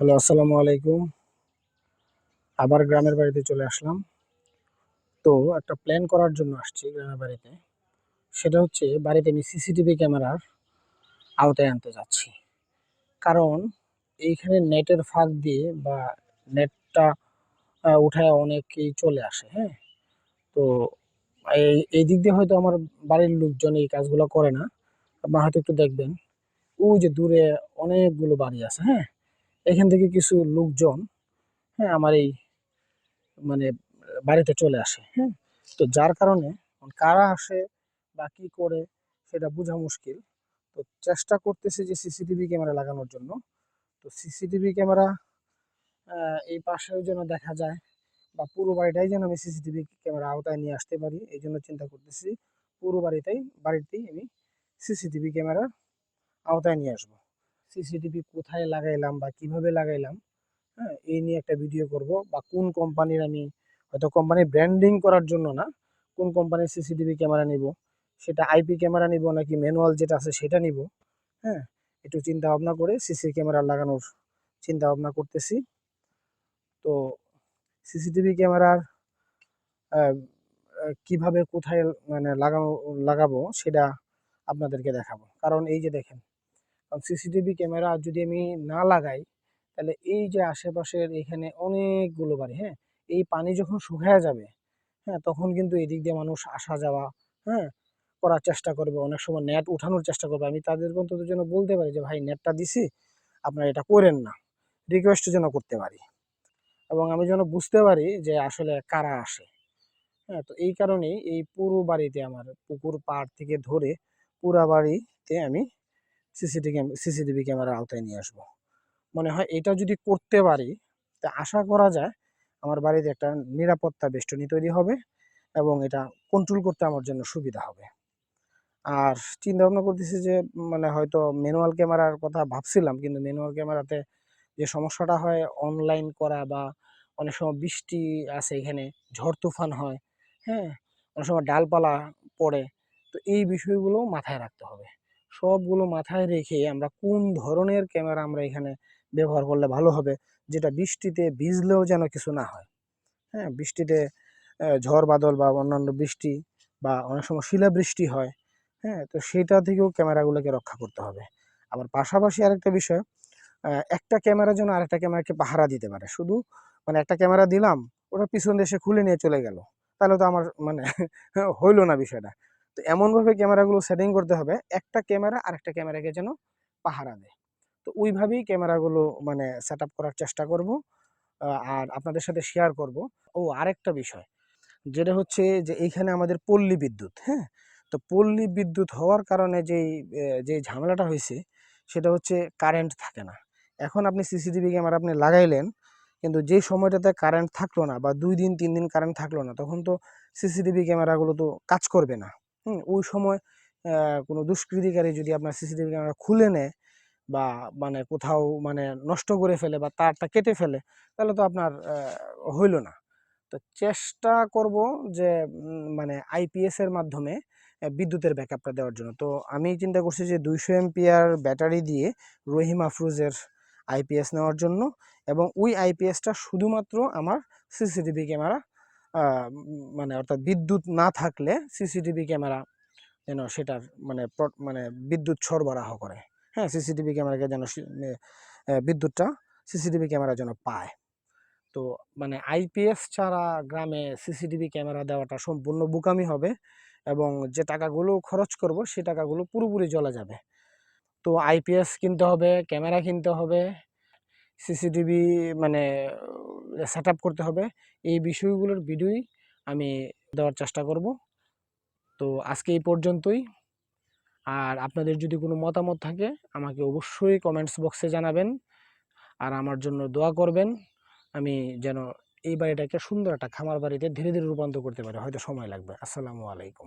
Hello, আসসালামু আলাইকুম। আবার গ্রামের বাড়িতে চলে আসলাম। তো একটা প্ল্যান করার জন্য আসছি গ্রামের বাড়িতে। সেটা হচ্ছে বাড়িতে আমি সিসিটিভি ক্যামেরার আওতায় আনতে যাচ্ছি। কারণ এইখানে নেটের ফাঁক দিয়ে বা নেটটা উঠায় অনেকেই চলে আসে হ্যাঁ? তো এই এই দিক দিয়ে হয়তো আমার বাড়ির লোকজন এই কাজগুলো করে না। আপনার হয়তো একটু দেখবেন। ওই যে দূরে অনেকগুলো বাড়ি আছে হ্যাঁ? এখান থেকে কিছু লোকজন হ্যাঁ আমার এই মানে বাড়িতে চলে আসে হ্যাঁ। তো যার কারণে কারা আসে বা কী করে সেটা বোঝা মুশকিল। তো চেষ্টা করতেছি যে সিসিটিভি ক্যামেরা লাগানোর জন্য। তো সিসিটিভি ক্যামেরা এই পাশেও যেন দেখা যায় বা পুরো বাড়িটাই যেন আমি সিসিটিভি ক্যামেরা আওতায় নিয়ে আসতে পারি, এই জন্য চিন্তা করতেছি পুরো বাড়িতেই বাড়িতেই আমি সিসিটিভি ক্যামেরার আওতায় নিয়ে আসব। সিসিটিভি কোথায় লাগাইলাম বা কীভাবে লাগাইলাম হ্যাঁ এই নিয়ে একটা ভিডিও করব বা কোন কোম্পানির আমি, হয়তো কোম্পানির ব্র্যান্ডিং করার জন্য না, কোন কোম্পানির সিসিটিভি ক্যামেরা নিব, সেটা আইপি ক্যামেরা নিব নাকি ম্যানুয়াল যেটা আছে সেটা নিব হ্যাঁ একটু চিন্তা ভাবনা করে সিসি ক্যামেরা লাগানোর চিন্তা ভাবনা করতেছি। তো সিসিটিভি ক্যামেরার কীভাবে কোথায় মানে লাগানো লাগাবো সেটা আপনাদেরকে দেখাবো। কারণ এই যে দেখেন কারণ সিসিটিভি ক্যামেরা যদি আমি না লাগাই, তাহলে এই যে আশেপাশের এখানে অনেকগুলো বাড়ি হ্যাঁ? এই পানি যখন শুকায় যাবে হ্যাঁ তখন কিন্তু এদিক দিয়ে মানুষ আসা যাওয়া হ্যাঁ করার চেষ্টা করবে। অনেক সময় নেট উঠানোর চেষ্টা করবে। আমি তাদের অন্তত যেন বলতে পারি যে, ভাই নেটটা দিছি, আপনারা এটা করেন না। রিকোয়েস্ট যেন করতে পারি। এবং আমি যেন বুঝতে পারি যে, আসলে কারা আসে। হ্যাঁ তো এই কারণেই এই পুরো বাড়িতে আমার পুকুর পাড় থেকে ধরে পুরা বাড়িতে আমি সিসিটিভি সিসিটিভি ক্যামেরার আওতায় নিয়ে আসব। মনে হয় এটা যদি করতে পারি, তা আশা করা যায় আমার বাড়িতে একটা নিরাপত্তা বেষ্টনী তৈরি হবে এবং এটা কন্ট্রোল করতে আমার জন্য সুবিধা হবে। আর চিন্তা ভাবনা করতেছি যে মানে হয়তো ম্যানুয়াল ক্যামেরার কথা ভাবছিলাম, কিন্তু ম্যানুয়াল ক্যামেরাতে যে সমস্যাটা হয় অনলাইন করা বা অনেক সময় বৃষ্টি আছে এখানে, ঝড় তুফান হয় হ্যাঁ? অনেক সময় ডালপালা পড়ে, তো এই বিষয়গুলো মাথায় রাখতে হবে। সবগুলো মাথায় রেখে আমরা কোন ধরনের ক্যামেরা আমরা এখানে ব্যবহার করলে ভালো হবে? যেটা বৃষ্টিতে ভিজলেও যেন কিছু না হয়। হ্যাঁ বৃষ্টিতে ঝড় বাদল বা অন্যান্য বৃষ্টি বা অনেক সময় শিলাবৃষ্টি হয় হ্যাঁ তো সেটা থেকেও ক্যামেরাগুলোকে রক্ষা করতে হবে। আবার পাশাপাশি আরেকটা বিষয় একটা ক্যামেরা যেন আরেকটা ক্যামেরাকে পাহারা দিতে পারে। শুধু মানে একটা ক্যামেরা দিলাম, ওটা পিছন দেশে খুলে নিয়ে চলে গেল, তাহলে তো আমার মানে হইল না বিষয়টা। তো এমনভাবে ক্যামেরাগুলো সেটিং করতে হবে, একটা ক্যামেরা আরেকটা ক্যামেরাকে যেন পাহারা দেয়। তো ওইভাবেই ক্যামেরাগুলো মানে সেট করার চেষ্টা করব আর আপনাদের সাথে শেয়ার করব। ও, আরেকটা বিষয়, যেটা হচ্ছে যে এইখানে আমাদের পল্লী বিদ্যুৎ হ্যাঁ? তো পল্লী বিদ্যুৎ হওয়ার কারণে যেই যে ঝামেলাটা হয়েছে, সেটা হচ্ছে কারেন্ট থাকে না। এখন আপনি সিসিটিভি ক্যামেরা আপনি লাগাইলেন, কিন্তু যে সময়টাতে কারেন্ট থাকল না বা দুই দিন, তিন দিন কারেন্ট থাকল না, তখন তো সিসিটিভি ক্যামেরাগুলো তো কাজ করবে না। হুম, ওই সময় কোনো দুষ্কৃতিকারী যদি আপনার সিসিটিভি ক্যামেরা খুলে নেয় বা মানে কোথাও মানে নষ্ট করে ফেলে বা তারটা কেটে ফেলে, তাহলে তো আপনার হইল না। তো চেষ্টা করব যে মানে আইপিএসের মাধ্যমে বিদ্যুতের ব্যাকআপটা দেওয়ার জন্য। তো আমি চিন্তা করছি যে দুইশো এমপিআর ব্যাটারি দিয়ে রহিম আফরুজের আইপিএস নেওয়ার জন্য এবং ওই আইপিএসটা শুধুমাত্র আমার সিসিটিভি ক্যামেরা মানে অর্থাৎ বিদ্যুৎ না থাকলে সিসিটিভি ক্যামেরা যেন সেটার মানে মানে বিদ্যুৎ সরবরাহ করে। হ্যাঁ সিসিটিভি ক্যামেরাকে যেন বিদ্যুৎটা সিসিটিভি ক্যামেরা যেন পায়। তো মানে আইপিএস ছাড়া গ্রামে সিসিটিভি ক্যামেরা দেওয়াটা সম্পূর্ণ বোকামি হবে এবং যে টাকাগুলো খরচ করব সে টাকাগুলো পুরোপুরি জ্বলা যাবে। তো আইপিএস কিনতে হবে, ক্যামেরা কিনতে হবে সিসিটিভি মানে সেট করতে হবে। এই বিষয়গুলোর ভিডিওই আমি দেওয়ার চেষ্টা করব। তো আজকে এই পর্যন্তই। আর আপনাদের যদি কোনো মতামত থাকে, আমাকে অবশ্যই কমেন্টস বক্সে জানাবেন। আর আমার জন্য দোয়া করবেন। আমি যেন এই বাড়িটাকে সুন্দর একটা খামার বাড়িতে ধীরে ধীরে রূপান্তর করতে পারি। হয়তো সময় লাগবে। আসসালামু আলাইকুম।